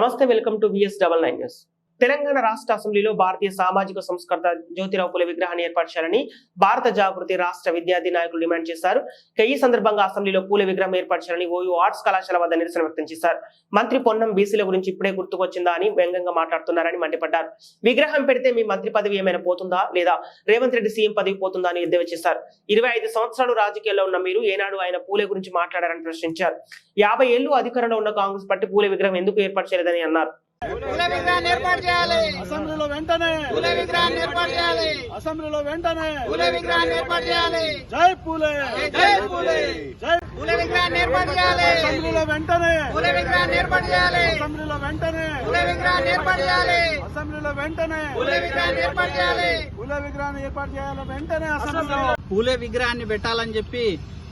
నమస్తే welcome to V S double nine news Telangana రాష్ట్ర అసెంబ్లీలో భారతీయ సామాజిక సంస్కర్త జ్యోతిరావు పులే విగ్రహాన్ని ఏర్పాటు చేయాలని భారత జాగృతి రాష్ట్ర విద్యార్థి నాయకులు డిమాండ్ చేశారు. ఇక ఈ సందర్భంగా అసెంబ్లీలో పూల విగ్రహం ఏర్పాటు చేయాలని ఓయూ ఆర్ట్స్ కళాశాల వద్ద నిరసన వ్యక్తం చేశారు. మంత్రి పొన్నం బీసీల గురించి ఇప్పుడే గుర్తుకొచ్చిందా అని వ్యంగ్యంగా మాట్లాడుతున్నారని మండిపడ్డారు. విగ్రహం పెడితే మీ మంత్రి పదవి ఏమైనా పోతుందా? లేదా రేవంత్ రెడ్డి సీఎం పదవి పోతుందా అని ఎద్దేవా చేశారు. ఇరవై ఐదు సంవత్సరాలు రాజకీయాల్లో ఉన్న మీరు ఏనాడు ఆయన పూలే గురించి మాట్లాడారని ప్రశ్నించారు. యాభై ఏళ్ళు అధికారంలో ఉన్న కాంగ్రెస్ పార్టీ పూలే విగ్రహం ఎందుకు ఏర్పాటు చేయలేదని అన్నారు. కుల విగ్రహాన్ని ఏర్పాటు చేయాలి. అసెంబ్లీలో వెంటనే. కుల విగ్రహాన్ని ఏర్పాటు చేయాలి. అసెంబ్లీలో వెంటనే. కుల విగ్రహాన్ని ఏర్పాటు చేయాలి. జై పూలే. జై పూలే. జై కుల విగ్రహాన్ని ఏర్పాటు చేయాలి. అసెంబ్లీలో వెంటనే. కుల విగ్రహాన్ని ఏర్పాటు చేయాలి. అసెంబ్లీలో వెంటనే. కుల విగ్రహాన్ని ఏర్పాటు చేయాలి. అసెంబ్లీలో వెంటనే. కుల విగ్రహాన్ని ఏర్పాటు చేయాలి. కుల విగ్రహాన్ని ఏర్పాటు చేయాలి వెంటనే అసెంబ్లీలో. పూలే విగ్రహాన్ని పెట్టాలని చెప్పి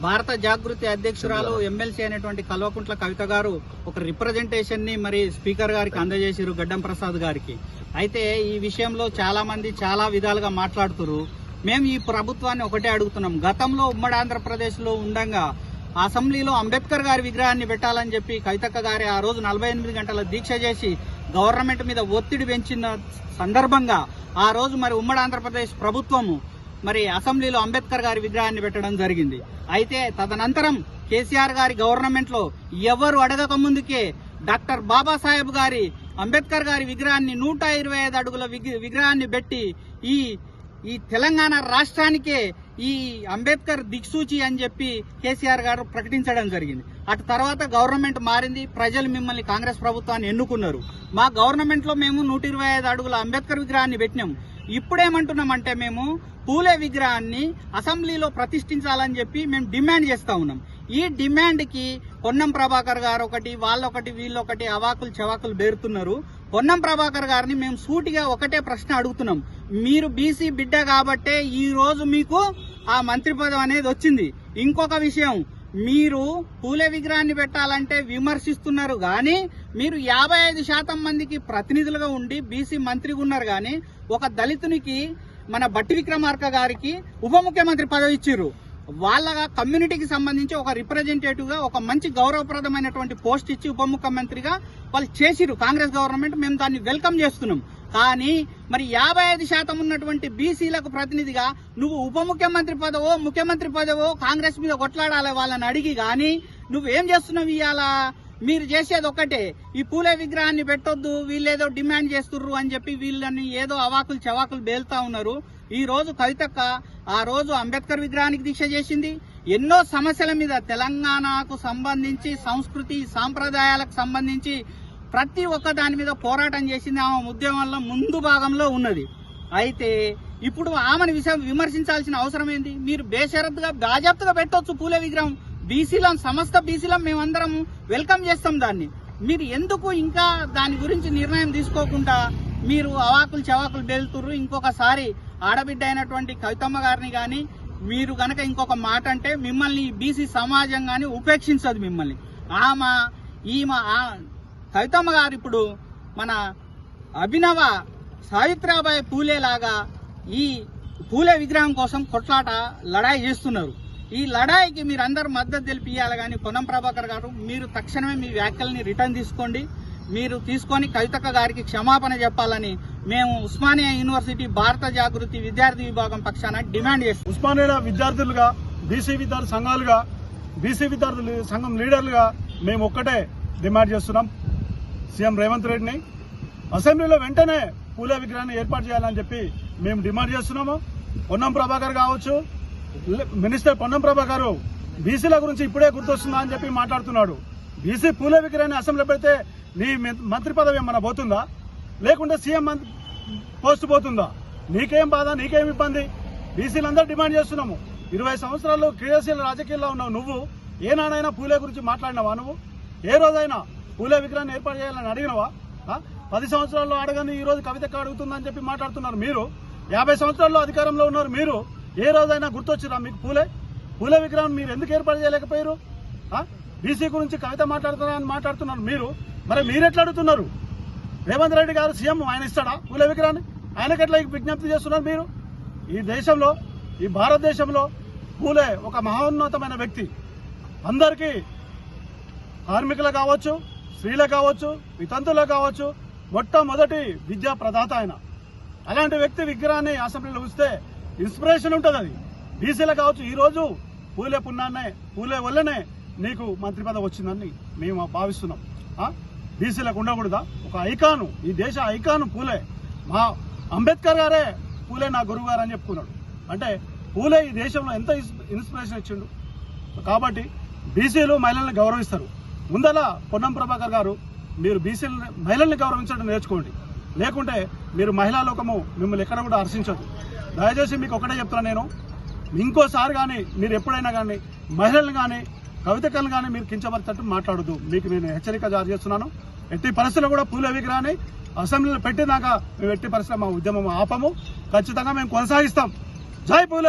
భారత జాగృతి అధ్యక్షురాలు ఎమ్మెల్సీ అయినటువంటి కల్వకుంట్ల కవిత గారు ఒక రిప్రజెంటేషన్ని మరి స్పీకర్ గారికి అందజేశారు గడ్డం ప్రసాద్ గారికి. అయితే ఈ విషయంలో చాలా మంది చాలా విధాలుగా మాట్లాడుతురు మేము ఈ ప్రభుత్వాన్ని ఒకటే అడుగుతున్నాం. గతంలో ఉమ్మడి ఆంధ్రప్రదేశ్లో ఉండగా అసెంబ్లీలో అంబేద్కర్ గారి విగ్రహాన్ని పెట్టాలని చెప్పి కవితక్క గారి ఆ రోజు నలభై ఎనిమిది గంటల దీక్ష చేసి గవర్నమెంట్ మీద ఒత్తిడి పెంచిన సందర్భంగా ఆ రోజు మరి ఉమ్మడి ఆంధ్రప్రదేశ్ ప్రభుత్వము మరి అసెంబ్లీలో అంబేద్కర్ గారి విగ్రహాన్ని పెట్టడం జరిగింది. అయితే తదనంతరం కేసీఆర్ గారి గవర్నమెంట్లో ఎవరు అడగక ముందుకే డాక్టర్ బాబాసాహెబ్ గారి అంబేద్కర్ గారి విగ్రహాన్ని నూట ఇరవై ఐదు అడుగుల విగ్రహాన్ని పెట్టి ఈ ఈ తెలంగాణ రాష్ట్రానికే ఈ అంబేద్కర్ దిక్సూచి అని చెప్పి కేసీఆర్ గారు ప్రకటించడం జరిగింది. అటు తర్వాత గవర్నమెంట్ మారింది ప్రజలు మిమ్మల్ని కాంగ్రెస్ ప్రభుత్వాన్ని ఎన్నుకున్నారు. మా గవర్నమెంట్లో మేము నూట ఇరవై ఐదు అడుగుల అంబేద్కర్ విగ్రహాన్ని పెట్టినాం. ఇప్పుడేమంటున్నామంటే మేము పూలే విగ్రహాన్ని అసెంబ్లీలో ప్రతిష్ఠించాలని చెప్పి మేము డిమాండ్ చేస్తూ ఉన్నాం. ఈ డిమాండ్కి పొన్నం ప్రభాకర్ గారు ఒకటి వాళ్ళొకటి వీళ్ళొకటి అవాకులు చవాకులు బేరుతున్నారు. పొన్నం ప్రభాకర్ గారిని మేము సూటిగా ఒకటే ప్రశ్న అడుగుతున్నాం. మీరు బీసీ బిడ్డ కాబట్టే ఈ రోజు మీకు ఆ మంత్రి పదం అనేది వచ్చింది. ఇంకొక విషయం మీరు పూలే విగ్రహాన్ని పెట్టాలంటే విమర్శిస్తున్నారు కానీ మీరు యాభై ఐదు శాతం మందికి ప్రతినిధులుగా ఉండి బీసీ మంత్రిగా ఉన్నారు కానీ ఒక దళితునికి మన బట్టి విక్రమార్క గారికి ఉప ముఖ్యమంత్రి పదవి ఇచ్చిర్రు. వాళ్ళ కమ్యూనిటీకి సంబంధించి ఒక రిప్రజెంటేటివ్గా ఒక మంచి గౌరవప్రదమైనటువంటి పోస్ట్ ఇచ్చి ఉప ముఖ్యమంత్రిగా వాళ్ళు చేసిరు కాంగ్రెస్ గవర్నమెంట్ మేము దాన్ని వెల్కమ్ చేస్తున్నాం. కానీ మరి యాభై ఐదు శాతం ఉన్నటువంటి బీసీలకు ప్రతినిధిగా నువ్వు ఉప ముఖ్యమంత్రి పదవో ముఖ్యమంత్రి పదవో కాంగ్రెస్ మీద కొట్లాడాలి వాళ్ళని అడిగి కానీ నువ్వేం చేస్తున్నావు ఇవాళ మీరు చేసేది ఒకటే ఈ పూలే విగ్రహాన్ని పెట్టొద్దు వీళ్ళేదో డిమాండ్ చేస్తుర్రు అని చెప్పి వీళ్ళని ఏదో అవాకులు చవాకులు బేల్తా ఉన్నారు. ఈ రోజు కవితక్క ఆ రోజు అంబేద్కర్ విగ్రహానికి దీక్ష చేసింది. ఎన్నో సమస్యల మీద తెలంగాణకు సంబంధించి సంస్కృతి సాంప్రదాయాలకు సంబంధించి ప్రతి ఒక్క దాని మీద పోరాటం చేసింది ఆమె ఉద్యమంలో ముందు భాగంలో ఉన్నది. అయితే ఇప్పుడు ఆమెను విష విమర్శించాల్సిన అవసరం ఏంది? మీరు బేషరత్గా బాజాప్తుగా పెట్టొచ్చు పూలే విగ్రహం. బీసీలం సమస్త బీసీలం మేమందరం వెల్కమ్ చేస్తాం దాన్ని. మీరు ఎందుకు ఇంకా దాని గురించి నిర్ణయం తీసుకోకుండా మీరు అవాకులు చవాకులు బెలుతుర్రు? ఇంకొకసారి ఆడబిడ్డ అయినటువంటి కవితమ్మ గారిని కానీ మీరు గనక ఇంకొక మాట అంటే మిమ్మల్ని బీసీ సమాజం కానీ ఉపేక్షించదు మిమ్మల్ని. ఆమె ఈమె ఆ- కవితమ్మ గారు ఇప్పుడు మన అభినవ సావిత్రాబాయి పూలే లాగా ఈ పూలే విగ్రహం కోసం కొట్లాట లడాయి చేస్తున్నారు. ఈ లడాయికి మీరు అందరూ మద్దతు తెలిపియాలి కానీ పొన్నం ప్రభాకర్ గారు మీరు తక్షణమే మీ వ్యాఖ్యల్ని రిటర్న్ తీసుకోండి. మీరు తీసుకొని కవితక్క గారికి క్షమాపణ చెప్పాలని మేము ఉస్మానియా యూనివర్సిటీ భారత జాగృతి విద్యార్థి విభాగం పక్షాన డిమాండ్ చేస్తాం ఉస్మానియా విద్యార్థులుగా బీసీ విద్యార్థి సంఘాలుగా బీసీ విద్యార్థులు సంఘం లీడర్లుగా మేము ఒక్కటే డిమాండ్ చేస్తున్నాం. సీఎం రేవంత్ రెడ్డిని. అసెంబ్లీలో వెంటనే పూల విగ్రహాన్ని ఏర్పాటు చేయాలని చెప్పి మేము డిమాండ్ చేస్తున్నాము. పొన్నం ప్రభాకర్ కావచ్చు మినిస్టర్ పొన్నం గారు బీసీల గురించి ఇప్పుడే గుర్తొస్తుందా అని చెప్పి మాట్లాడుతున్నాడు. బీసీ పూలే విగ్రహాన్ని అసెంబ్లీ పెడితే నీ మంత్రి పదవి ఏమన్నా పోతుందా? లేకుంటే సీఎం పోస్ట్ పోతుందా? నీకేం బాధ నీకేం ఇబ్బంది? బీసీలందరూ డిమాండ్ చేస్తున్నాము. ఇరవై సంవత్సరాలు క్రియాశీల రాజకీయాల్లో ఉన్నావు నువ్వు. ఏనాడైనా పూలే గురించి మాట్లాడినావా నువ్వు? ఏ రోజైనా పూలే విగ్రహాన్ని ఏర్పాటు చేయాలని అడిగినవా? పది సంవత్సరాల్లో అడగని ఈ రోజు కవితకు అడుగుతుందని చెప్పి మాట్లాడుతున్నారు మీరు. యాభై సంవత్సరాల్లో అధికారంలో ఉన్నారు మీరు. ఏ రోజైనా గుర్తొచ్చిరా మీకు పూలే? పూల విగ్రహం మీరు ఎందుకు ఏర్పాటు చేయలేకపోయారు? బీసీ గురించి కవిత మాట్లాడుతున్నారని మాట్లాడుతున్నారు మీరు. మరి మీరు ఎట్లా అడుగుతున్నారు రేవంత్ రెడ్డి గారు సీఎం ఆయన ఇస్తాడా పూల విగ్రహాన్ని? ఆయనకి ఎట్లా విజ్ఞప్తి చేస్తున్నారు మీరు? ఈ దేశంలో ఈ భారతదేశంలో పూలే ఒక మహోన్నతమైన వ్యక్తి. అందరికీ కార్మికులు కావచ్చు స్త్రీలు కావచ్చు వితంతులు కావచ్చు మొట్టమొదటి విద్యా ప్రదాత ఆయన. అలాంటి వ్యక్తి విగ్రహాన్ని అసెంబ్లీలో ఉంచితే ఇన్స్పిరేషన్ ఉంటుంది అది. బీసీలకు కావచ్చు ఈరోజు పూలే పున్నానే పూలే వల్లనే నీకు మంత్రి పదవి వచ్చిందని మేము భావిస్తున్నాం. బీసీలకు ఉండకూడదా? ఒక ఐకాను ఈ దేశ ఐకాను పూలే. మా అంబేద్కర్ గారే పూలే నా గురువు గారు అని చెప్పుకున్నాడు. అంటే పూలే ఈ దేశంలో ఎంత ఇన్స్పిరేషన్ ఇచ్చిండు? కాబట్టి బీసీలు మహిళల్ని గౌరవిస్తారు. ముందల పొన్నం ప్రభాకర్ గారు మీరు బీసీలు మహిళల్ని గౌరవించడం నేర్చుకోండి. లేకుంటే మీరు మహిళా లోకము మిమ్మల్ని ఎక్కడ కూడా హర్షించదు. దయచేసి మీకు ఒకటే చెప్తాను నేను. ఇంకోసారి కానీ మీరు ఎప్పుడైనా కానీ మహిళలు కానీ కవితకలను కానీ మీరు కించపరిచేట్టు మాట్లాడదు మీకు నేను హెచ్చరిక జారీ చేస్తున్నాను. ఎట్టి పరిస్థితుల్లో కూడా పూల విగ్రహాన్ని అసెంబ్లీలో పెట్టినాక మేము ఎట్టి పరిస్థితుల్లో మా ఉద్యమం ఆపము. ఖచ్చితంగా మేము కొనసాగిస్తాం. జై పూలే!